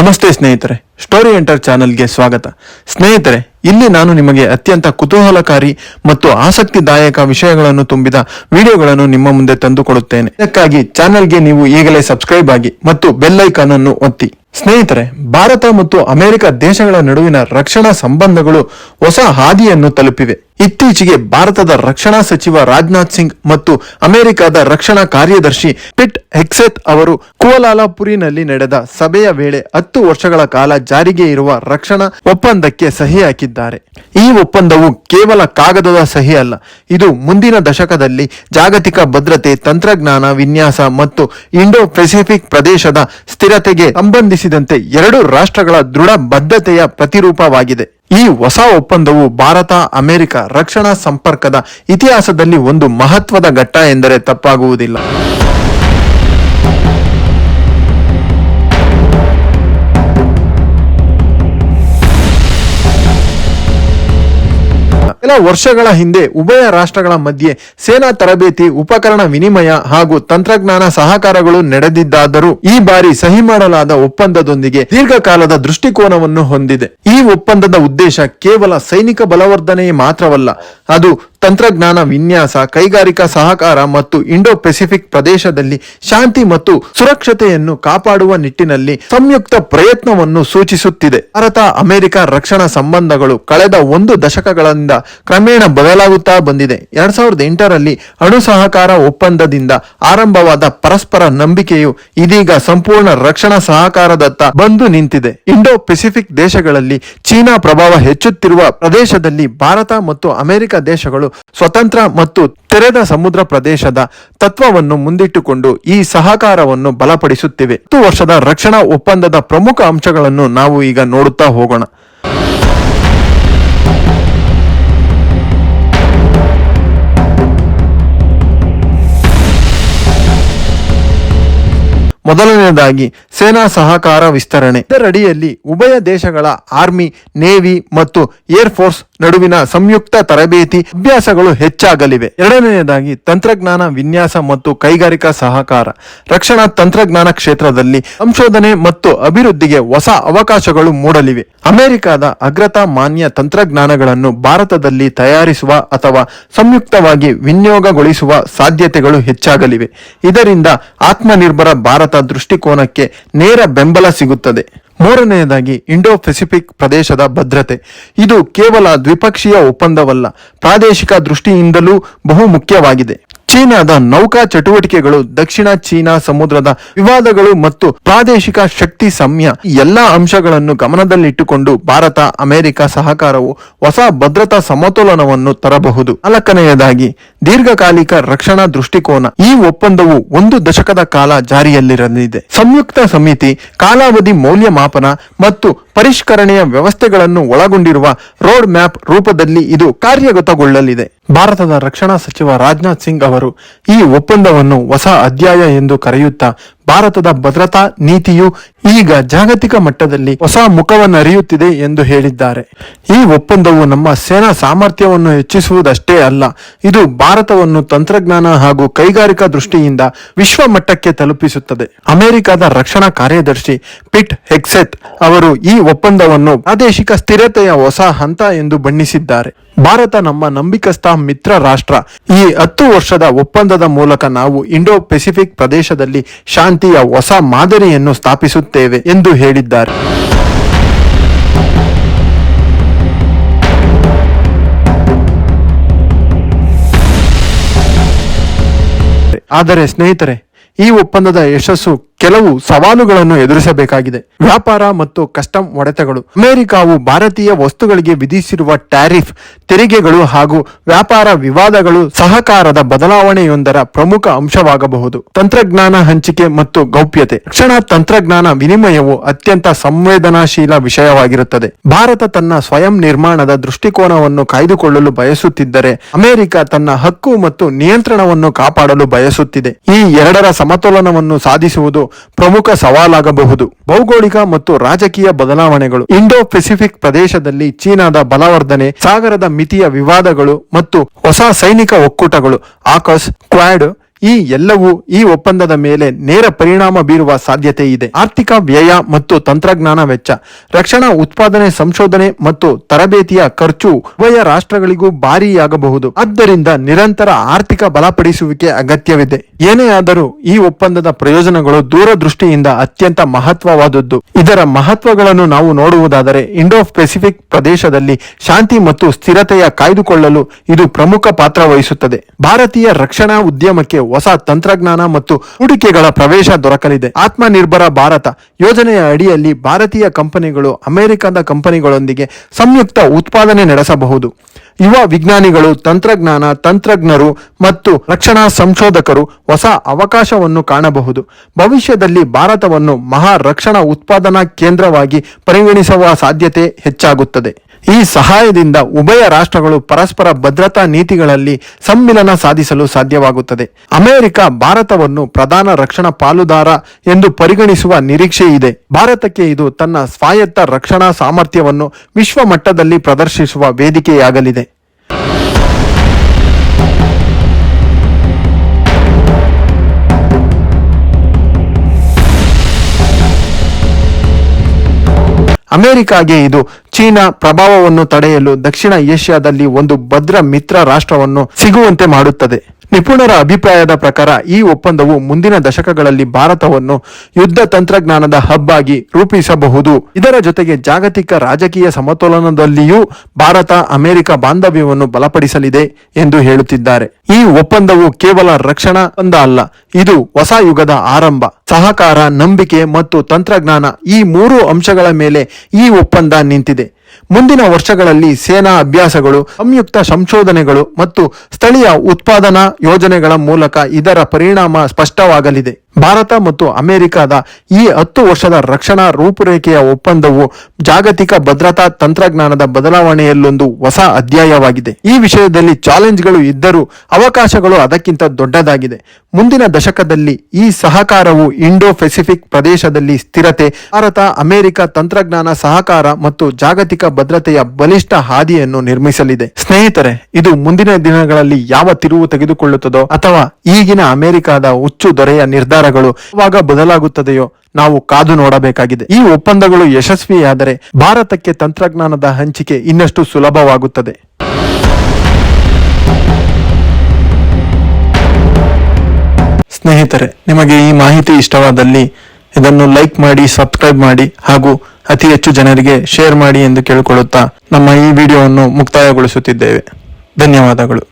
ನಮಸ್ತೆ ಸ್ನೇಹಿತರೆ story enter ಚಾನೆಲ್ಗೆ ಸ್ವಾಗತ. ಸ್ನೇಹಿತರೆ, ಇಲ್ಲಿ ನಾನು ನಿಮಗೆ ಅತ್ಯಂತ ಕುತೂಹಲಕಾರಿ ಮತ್ತು ಆಸಕ್ತಿದಾಯಕ ವಿಷಯಗಳನ್ನು ತುಂಬಿದ ವಿಡಿಯೋಗಳನ್ನು ನಿಮ್ಮ ಮುಂದೆ ತಂದುಕೊಡುತ್ತೇನೆ. ಇದಕ್ಕಾಗಿ ಚಾನೆಲ್ಗೆ ನೀವು ಈಗಲೇ ಸಬ್ಸ್ಕ್ರೈಬ್ ಆಗಿ ಮತ್ತು ಬೆಲ್ ಐಕಾನ್ ಅನ್ನು ಒತ್ತಿ. ಸ್ನೇಹಿತರೆ, ಭಾರತ ಮತ್ತು ಅಮೆರಿಕ ದೇಶಗಳ ನಡುವಿನ ರಕ್ಷಣಾ ಸಂಬಂಧಗಳು ಹೊಸ ಹಾದಿಯನ್ನು ತಲುಪಿವೆ. ಇತ್ತೀಚೆಗೆ ಭಾರತದ ರಕ್ಷಣಾ ಸಚಿವ ರಾಜನಾಥ್ ಸಿಂಗ್ ಮತ್ತು ಅಮೆರಿಕದ ರಕ್ಷಣಾ ಕಾರ್ಯದರ್ಶಿ ಪಿಟ್ ಹೆಕ್ಸೆತ್ ಅವರು ಕೋಲಾಲಾಪುರಿನಲ್ಲಿ ನಡೆದ ಸಭೆಯ ವೇಳೆ ಹತ್ತು ವರ್ಷಗಳ ಕಾಲ ಜಾರಿಗೆ ಇರುವ ರಕ್ಷಣಾ ಒಪ್ಪಂದಕ್ಕೆ ಸಹಿ ಹಾಕಿದ್ದಾರೆ ಈ ಒಪ್ಪಂದವು ಕೇವಲ ಕಾಗದದ ಸಹಿ ಅಲ್ಲ, ಇದು ಮುಂದಿನ ದಶಕದಲ್ಲಿ ಜಾಗತಿಕ ಭದ್ರತೆ, ತಂತ್ರಜ್ಞಾನ, ವಿನ್ಯಾಸ ಮತ್ತು ಇಂಡೋ ಪೆಸಿಫಿಕ್ ಪ್ರದೇಶದ ಸ್ಥಿರತೆಗೆ ಸಂಬಂಧಿಸಿದಂತೆ ಎರಡು ರಾಷ್ಟ್ರಗಳ ದೃಢ ಬದ್ಧತೆಯ ಪ್ರತಿರೂಪವಾಗಿದೆ. ಈ ಹೊಸ ಒಪ್ಪಂದವು ಭಾರತ, ಅಮೆರಿಕ ರಕ್ಷಣಾ ಸಂಪರ್ಕದ ಇತಿಹಾಸದಲ್ಲಿ ಒಂದು ಮಹತ್ವದ ಘಟ್ಟ ಎಂದರೆ ತಪ್ಪಾಗುವುದಿಲ್ಲ. ಕೆಲ ವರ್ಷಗಳ ಹಿಂದೆ ಉಭಯ ರಾಷ್ಟ್ರಗಳ ಮಧ್ಯೆ ಸೇನಾ ತರಬೇತಿ, ಉಪಕರಣ ವಿನಿಮಯ ಹಾಗೂ ತಂತ್ರಜ್ಞಾನ ಸಹಕಾರಗಳು ನಡೆದಿದ್ದಾದರೂ ಈ ಬಾರಿ ಸಹಿ ಮಾಡಲಾದ ಒಪ್ಪಂದದೊಂದಿಗೆ ದೀರ್ಘಕಾಲದ ದೃಷ್ಟಿಕೋನವನ್ನು ಹೊಂದಿದೆ. ಈ ಒಪ್ಪಂದದ ಉದ್ದೇಶ ಕೇವಲ ಸೈನಿಕ ಬಲವರ್ಧನೆಯೇ ಮಾತ್ರವಲ್ಲ, ಅದು ತಂತ್ರಜ್ಞಾನ, ವಿನ್ಯಾಸ, ಕೈಗಾರಿಕಾ ಸಹಕಾರ ಮತ್ತು ಇಂಡೋ ಪೆಸಿಫಿಕ್ ಪ್ರದೇಶದಲ್ಲಿ ಶಾಂತಿ ಮತ್ತು ಸುರಕ್ಷತೆಯನ್ನು ಕಾಪಾಡುವ ನಿಟ್ಟಿನಲ್ಲಿ ಸಂಯುಕ್ತ ಪ್ರಯತ್ನವನ್ನು ಸೂಚಿಸುತ್ತಿದೆ. ಭಾರತ, ಅಮೆರಿಕ ರಕ್ಷಣಾ ಸಂಬಂಧಗಳು ಕಳೆದ ಒಂದು ದಶಕಗಳಿಂದ ಕ್ರಮೇಣ ಬದಲಾಗುತ್ತಾ ಬಂದಿದೆ. ಎರಡ್ ಸಾವಿರದ ಎಂಟರಲ್ಲಿ ಅಣು ಸಹಕಾರ ಒಪ್ಪಂದದಿಂದ ಆರಂಭವಾದ ಪರಸ್ಪರ ನಂಬಿಕೆಯು ಇದೀಗ ಸಂಪೂರ್ಣ ರಕ್ಷಣಾ ಸಹಕಾರದತ್ತ ಬಂದು ನಿಂತಿದೆ. ಇಂಡೋ ಪೆಸಿಫಿಕ್ ದೇಶಗಳಲ್ಲಿ ಚೀನಾ ಪ್ರಭಾವ ಹೆಚ್ಚುತ್ತಿರುವ ಪ್ರದೇಶದಲ್ಲಿ ಭಾರತ ಮತ್ತು ಅಮೆರಿಕ ದೇಶಗಳು ಸ್ವತಂತ್ರ ಮತ್ತು ತೆರೆದ ಸಮುದ್ರ ಪ್ರದೇಶದ ತತ್ವವನ್ನು ಮುಂದಿಟ್ಟುಕೊಂಡು ಈ ಸಹಕಾರವನ್ನು ಬಲಪಡಿಸುತ್ತಿವೆ. ಹತ್ತು ವರ್ಷದ ರಕ್ಷಣಾ ಒಪ್ಪಂದದ ಪ್ರಮುಖ ಅಂಶಗಳನ್ನು ನಾವು ಈಗ ನೋಡುತ್ತಾ ಹೋಗೋಣ. ಮೊದಲನೆಯದಾಗಿ ಸೇನಾ ಸಹಕಾರ ವಿಸ್ತರಣೆ. ಇದರಡಿಯಲ್ಲಿ ಉಭಯ ದೇಶಗಳ ಆರ್ಮಿ, ನೇವಿ ಮತ್ತು ಏರ್ ಫೋರ್ಸ್ ನಡುವಿನ ಸಂಯುಕ್ತ ತರಬೇತಿ ಅಭ್ಯಾಸಗಳು ಹೆಚ್ಚಾಗಲಿವೆ. ಎರಡನೆಯದಾಗಿ ತಂತ್ರಜ್ಞಾನ ವಿನ್ಯಾಸ ಮತ್ತು ಕೈಗಾರಿಕಾ ಸಹಕಾರ. ರಕ್ಷಣಾ ತಂತ್ರಜ್ಞಾನ ಕ್ಷೇತ್ರದಲ್ಲಿ ಸಂಶೋಧನೆ ಮತ್ತು ಅಭಿವೃದ್ಧಿಗೆ ಹೊಸ ಅವಕಾಶಗಳು ಮೂಡಲಿವೆ. ಅಮೆರಿಕದ ಅಗ್ರತಾ ಮಾನ್ಯ ತಂತ್ರಜ್ಞಾನಗಳನ್ನು ಭಾರತದಲ್ಲಿ ತಯಾರಿಸುವ ಅಥವಾ ಸಂಯುಕ್ತವಾಗಿ ವಿನಿಯೋಗಗೊಳಿಸುವ ಸಾಧ್ಯತೆಗಳು ಹೆಚ್ಚಾಗಲಿವೆ. ಇದರಿಂದ ಆತ್ಮನಿರ್ಭರ ಭಾರತ ದೃಷ್ಟಿಕೋನಕ್ಕೆ ನೇರ ಬೆಂಬಲ ಸಿಗುತ್ತದೆ. ಮೂರನೆಯದಾಗಿ ಇಂಡೋ ಪೆಸಿಫಿಕ್ ಪ್ರದೇಶದ ಭದ್ರತೆ. ಇದು ಕೇವಲ ದ್ವಿಪಕ್ಷೀಯ ಒಪ್ಪಂದವಲ್ಲ ಪ್ರಾದೇಶಿಕ ದೃಷ್ಟಿಯಿಂದಲೂ ಬಹು ಮುಖ್ಯವಾಗಿದೆ. ಚೀನಾದ ನೌಕಾ ಚಟುವಟಿಕೆಗಳು, ದಕ್ಷಿಣ ಚೀನಾ ಸಮುದ್ರದ ವಿವಾದಗಳು ಮತ್ತು ಪ್ರಾದೇಶಿಕ ಶಕ್ತಿ ಸಮಯ ಎಲ್ಲಾ ಅಂಶಗಳನ್ನು ಗಮನದಲ್ಲಿಟ್ಟುಕೊಂಡು ಭಾರತ, ಅಮೆರಿಕ ಸಹಕಾರವು ಹೊಸ ಭದ್ರತಾ ಸಮತೋಲನವನ್ನು ತರಬಹುದು. ನಾಲ್ಕನೆಯದಾಗಿ, ದೀರ್ಘಕಾಲಿಕ ರಕ್ಷಣಾ ದೃಷ್ಟಿಕೋನ. ಈ ಒಪ್ಪಂದವು ಒಂದು ದಶಕದ ಕಾಲ ಜಾರಿಯಲ್ಲಿರಲಿದೆ. ಸಂಯುಕ್ತ ಸಮಿತಿ, ಕಾಲಾವಧಿ ಮೌಲ್ಯಮಾಪನ ಮತ್ತು ಪರಿಷ್ಕರಣೆಯ ವ್ಯವಸ್ಥೆಗಳನ್ನು ಒಳಗೊಂಡಿರುವ ರೋಡ್ ಮ್ಯಾಪ್ ರೂಪದಲ್ಲಿ ಇದು ಕಾರ್ಯಗತಗೊಳ್ಳಲಿದೆ. ಭಾರತದ ರಕ್ಷಣಾ ಸಚಿವ ರಾಜನಾಥ್ ಸಿಂಗ್ ಅವರು ಈ ಒಪ್ಪಂದವನ್ನು ಹೊಸ ಅಧ್ಯಾಯ ಎಂದು ಕರೆಯುತ್ತಾ ಭಾರತದ ಭದ್ರತಾ ನೀತಿಯು ಈಗ ಜಾಗತಿಕ ಮಟ್ಟದಲ್ಲಿ ಹೊಸ ಮುಖವನ್ನರಿಯುತ್ತಿದೆ ಎಂದು ಹೇಳಿದ್ದಾರೆ. ಈ ಒಪ್ಪಂದವು ನಮ್ಮ ಸೇನಾ ಸಾಮರ್ಥ್ಯವನ್ನು ಹೆಚ್ಚಿಸುವುದಷ್ಟೇ ಅಲ್ಲ, ಇದು ಭಾರತವನ್ನು ತಂತ್ರಜ್ಞಾನ ಹಾಗೂ ಕೈಗಾರಿಕಾ ದೃಷ್ಟಿಯಿಂದ ವಿಶ್ವ ಮಟ್ಟಕ್ಕೆ ತಲುಪಿಸುತ್ತದೆ. ಅಮೆರಿಕದ ರಕ್ಷಣಾ ಕಾರ್ಯದರ್ಶಿ ಪಿಟ್ ಹೆಕ್ಸೆತ್ ಅವರು ಈ ಒಪ್ಪಂದವನ್ನು ಪ್ರಾದೇಶಿಕ ಸ್ಥಿರತೆಯ ಹೊಸ ಹಂತ ಎಂದು ಬಣ್ಣಿಸಿದ್ದಾರೆ. ಭಾರತ ನಮ್ಮ ನಂಬಿಕಸ್ಥ ಮಿತ್ರ ರಾಷ್ಟ್ರ. ಈ ಹತ್ತು ವರ್ಷದ ಒಪ್ಪಂದದ ಮೂಲಕ ನಾವು ಇಂಡೋ ಪೆಸಿಫಿಕ್ ಪ್ರದೇಶದಲ್ಲಿ ಶಾಂತಿಯ ಹೊಸ ಮಾದರಿಯನ್ನು ಸ್ಥಾಪಿಸುತ್ತೇವೆ ಎಂದು ಹೇಳಿದ್ದಾರೆ. ಆದರೆ ಸ್ನೇಹಿತರೆ, ಈ ಒಪ್ಪಂದದ ಯಶಸ್ಸು ಕೆಲವು ಸವಾಲುಗಳನ್ನು ಎದುರಿಸಬೇಕಾಗಿದೆ. ವ್ಯಾಪಾರ ಮತ್ತು ಕಸ್ಟಮ್ ಒಡೆತಗಳು. ಅಮೆರಿಕಾವು ಭಾರತೀಯ ವಸ್ತುಗಳಿಗೆ ವಿಧಿಸಿರುವ ಟ್ಯಾರಿಫ್, ತೆರಿಗೆಗಳು ಹಾಗೂ ವ್ಯಾಪಾರ ವಿವಾದಗಳು ಸಹಕಾರದ ಬದಲಾವಣೆಯೊಂದರ ಪ್ರಮುಖ ಅಂಶವಾಗಬಹುದು. ತಂತ್ರಜ್ಞಾನ ಹಂಚಿಕೆ ಮತ್ತು ಗೌಪ್ಯತೆ. ರಕ್ಷಣಾ ತಂತ್ರಜ್ಞಾನ ವಿನಿಮಯವು ಅತ್ಯಂತ ಸಂವೇದನಾಶೀಲ ವಿಷಯವಾಗಿರುತ್ತದೆ. ಭಾರತ ತನ್ನ ಸ್ವಯಂ ನಿರ್ಮಾಣದ ದೃಷ್ಟಿಕೋನವನ್ನು ಕಾಯ್ದುಕೊಳ್ಳಲು ಬಯಸುತ್ತಿದ್ದರೆ, ಅಮೆರಿಕ ತನ್ನ ಹಕ್ಕು ಮತ್ತು ನಿಯಂತ್ರಣವನ್ನು ಕಾಪಾಡಲು ಬಯಸುತ್ತಿದೆ. ಈ ಎರಡರ ಸಮತೋಲನವನ್ನು ಸಾಧಿಸುವುದು ಪ್ರಮುಖ ಸವಾಲಾಗಬಹುದು. ಭೌಗೋಳಿಕ ಮತ್ತು ರಾಜಕೀಯ ಬದಲಾವಣೆಗಳು. ಇಂಡೋ ಪೆಸಿಫಿಕ್ ಪ್ರದೇಶದಲ್ಲಿ ಚೀನಾದ ಬಲವರ್ಧನೆ, ಸಾಗರದ ಮಿತಿಯ ವಿವಾದಗಳು ಮತ್ತು ಹೊಸ ಸೈನಿಕ ಒಕ್ಕೂಟಗಳು. ಆಕಸ್ ಕ್ವಾಡ್ ಈ ಎಲ್ಲವೂ ಈ ಒಪ್ಪಂದದ ಮೇಲೆ ನೇರ ಪರಿಣಾಮ ಬೀರುವ ಸಾಧ್ಯತೆ ಇದೆ. ಆರ್ಥಿಕ ವ್ಯಯ ಮತ್ತು ತಂತ್ರಜ್ಞಾನ ವೆಚ್ಚ, ರಕ್ಷಣಾ ಉತ್ಪಾದನೆ ಸಂಶೋಧನೆ ಮತ್ತು ತರಬೇತಿಯ ಖರ್ಚು ಉಭಯ ರಾಷ್ಟ್ರಗಳಿಗೂ ಭಾರಿಯಾಗಬಹುದು. ಆದ್ದರಿಂದ ನಿರಂತರ ಆರ್ಥಿಕ ಬಲಪಡಿಸುವಿಕೆ ಅಗತ್ಯವಿದೆ. ಏನೇ ಆದರೂ ಈ ಒಪ್ಪಂದದ ಪ್ರಯೋಜನಗಳು ದೂರದೃಷ್ಟಿಯಿಂದ ಅತ್ಯಂತ ಮಹತ್ವವಾದದ್ದು. ಇದರ ಮಹತ್ವಗಳನ್ನು ನಾವು ನೋಡುವುದಾದರೆ ಇಂಡೋ ಪೆಸಿಫಿಕ್ ಪ್ರದೇಶದಲ್ಲಿ ಶಾಂತಿ ಮತ್ತು ಸ್ಥಿರತೆಯ ಕಾಯ್ದುಕೊಳ್ಳಲು ಇದು ಪ್ರಮುಖ ಪಾತ್ರ ವಹಿಸುತ್ತದೆ. ಭಾರತೀಯ ರಕ್ಷಣಾ ಉದ್ಯಮಕ್ಕೆ ಹೊಸ ತಂತ್ರಜ್ಞಾನ ಮತ್ತು ಹೂಡಿಕೆಗಳ ಪ್ರವೇಶ ದೊರಕಲಿದೆ. ಆತ್ಮನಿರ್ಭರ ಭಾರತ ಯೋಜನೆಯ ಅಡಿಯಲ್ಲಿ ಭಾರತೀಯ ಕಂಪನಿಗಳು ಅಮೆರಿಕದ ಕಂಪನಿಗಳೊಂದಿಗೆ ಸಂಯುಕ್ತ ಉತ್ಪಾದನೆ ನಡೆಸಬಹುದು. ಯುವ ವಿಜ್ಞಾನಿಗಳು, ತಂತ್ರಜ್ಞಾನ ತಂತ್ರಜ್ಞರು ಮತ್ತು ರಕ್ಷಣಾ ಸಂಶೋಧಕರು ಹೊಸ ಅವಕಾಶವನ್ನು ಕಾಣಬಹುದು. ಭವಿಷ್ಯದಲ್ಲಿ ಭಾರತವನ್ನು ಮಹಾ ರಕ್ಷಣಾ ಉತ್ಪಾದನಾ ಕೇಂದ್ರವಾಗಿ ಪರಿಗಣಿಸುವ ಸಾಧ್ಯತೆ ಹೆಚ್ಚಾಗುತ್ತದೆ. ಈ ಸಹಾಯದಿಂದ ಉಭಯ ರಾಷ್ಟ್ರಗಳು ಪರಸ್ಪರ ಭದ್ರತಾ ನೀತಿಗಳಲ್ಲಿ ಸಮ್ಮಿಲನ ಸಾಧಿಸಲು ಸಾಧ್ಯವಾಗುತ್ತದೆ. ಅಮೆರಿಕ ಭಾರತವನ್ನು ಪ್ರಧಾನ ರಕ್ಷಣಾ ಪಾಲುದಾರ ಎಂದು ಪರಿಗಣಿಸುವ ನಿರೀಕ್ಷೆ ಇದೆ. ಭಾರತಕ್ಕೆ ಇದು ತನ್ನ ಸ್ವಾಯತ್ತ ರಕ್ಷಣಾ ಸಾಮರ್ಥ್ಯವನ್ನು ವಿಶ್ವ ಮಟ್ಟದಲ್ಲಿ ಪ್ರದರ್ಶಿಸುವ ವೇದಿಕೆಯಾಗಲಿದೆ. ಅಮೆರಿಕಾಗೆ ಇದು ಚೀನಾ ಪ್ರಭಾವವನ್ನು ತಡೆಯಲು ದಕ್ಷಿಣ ಏಷ್ಯಾದಲ್ಲಿ ಒಂದು ಭದ್ರ ಮಿತ್ರ ರಾಷ್ಟ್ರವನ್ನು ಸಿಗುವಂತೆ ಮಾಡುತ್ತದೆ. ನಿಪುಣರ ಅಭಿಪ್ರಾಯದ ಪ್ರಕಾರ ಈ ಒಪ್ಪಂದವು ಮುಂದಿನ ದಶಕಗಳಲ್ಲಿ ಭಾರತವನ್ನು ಯುದ್ಧ ತಂತ್ರಜ್ಞಾನದ ಹಬ್ ಆಗಿ ರೂಪಿಸಬಹುದು. ಇದರ ಜೊತೆಗೆ ಜಾಗತಿಕ ರಾಜಕೀಯ ಸಮತೋಲನದಲ್ಲಿಯೂ ಭಾರತ, ಅಮೆರಿಕ ಬಾಂಧವ್ಯವನ್ನು ಬಲಪಡಿಸಲಿದೆ ಎಂದು ಹೇಳುತ್ತಿದ್ದಾರೆ. ಈ ಒಪ್ಪಂದವು ಕೇವಲ ರಕ್ಷಣಾ ಒಪ್ಪಂದ ಅಲ್ಲ, ಇದು ಹೊಸ ಯುಗದ ಆರಂಭ. ಸಹಕಾರ, ನಂಬಿಕೆ ಮತ್ತು ತಂತ್ರಜ್ಞಾನ ಈ ಮೂರು ಅಂಶಗಳ ಮೇಲೆ ಈ ಒಪ್ಪಂದ ನಿಂತಿದೆ. ಮುಂದಿನ ವರ್ಷಗಳಲ್ಲಿ ಸೇನಾ ಅಭ್ಯಾಸಗಳು ಸಂಯುಕ್ತ ಸಂಶೋಧನೆಗಳು ಮತ್ತು ಸ್ಥಳೀಯ ಉತ್ಪಾದನಾ ಯೋಜನೆಗಳ ಮೂಲಕ ಇದರ ಪರಿಣಾಮ ಸ್ಪಷ್ಟವಾಗಲಿದೆ. ಭಾರತ ಮತ್ತು ಅಮೆರಿಕದ ಈ ಹತ್ತು ವರ್ಷದ ರಕ್ಷಣಾ ರೂಪುರೇಖೆಯ ಒಪ್ಪಂದವು ಜಾಗತಿಕ ಭದ್ರತಾ ತಂತ್ರಜ್ಞಾನದ ಬದಲಾವಣೆಯಲ್ಲೊಂದು ಹೊಸ ಅಧ್ಯಾಯವಾಗಿದೆ. ಈ ವಿಷಯದಲ್ಲಿ ಚಾಲೆಂಜ್ಗಳು ಇದ್ದರೂ ಅವಕಾಶಗಳು ಅದಕ್ಕಿಂತ ದೊಡ್ಡದಾಗಿದೆ. ಮುಂದಿನ ದಶಕದಲ್ಲಿ ಈ ಸಹಕಾರವು ಇಂಡೋ ಪೆಸಿಫಿಕ್ ಪ್ರದೇಶದಲ್ಲಿ ಸ್ಥಿರತೆ, ಭಾರತ, ಅಮೆರಿಕ ತಂತ್ರಜ್ಞಾನ ಸಹಕಾರ ಮತ್ತು ಜಾಗತಿಕ ಭದ್ರತೆಯ ಬಲಿಷ್ಠ ಹಾದಿಯನ್ನು ನಿರ್ಮಿಸಲಿದೆ. ಸ್ನೇಹಿತರೆ, ಇದು ಮುಂದಿನ ದಿನಗಳಲ್ಲಿ ಯಾವ ತಿರುವು ತೆಗೆದುಕೊಳ್ಳುತ್ತದೋ ಅಥವಾ ಈಗಿನ ಅಮೆರಿಕದ ಹುಚ್ಚು ದೊರೆಯ ನಿರ್ಧಾರಗಳು ಯಾವಾಗ ಬದಲಾಗುತ್ತದೆಯೋ ನಾವು ಕಾದು ನೋಡಬೇಕಾಗಿದೆ. ಈ ಒಪ್ಪಂದಗಳು ಯಶಸ್ವಿಯಾದರೆ ಭಾರತಕ್ಕೆ ತಂತ್ರಜ್ಞಾನದ ಹಂಚಿಕೆ ಇನ್ನಷ್ಟು ಸುಲಭವಾಗುತ್ತದೆ. ಸ್ನೇಹಿತರೆ, ನಿಮಗೆ ಈ ಮಾಹಿತಿ ಇಷ್ಟವಾದಲ್ಲಿ ಇದನ್ನು ಲೈಕ್ ಮಾಡಿ, ಸಬ್ಸ್ಕ್ರೈಬ್ ಮಾಡಿ ಹಾಗೂ ಅತಿ ಹೆಚ್ಚು ಜನರಿಗೆ ಶೇರ್ ಮಾಡಿ ಎಂದು ಕೇಳಿಕೊಳ್ಳುತ್ತಾ ನಮ್ಮ ಈ ವಿಡಿಯೋವನ್ನು ಮುಕ್ತಾಯಗೊಳಿಸುತ್ತಿದ್ದೇವೆ. ಧನ್ಯವಾದಗಳು.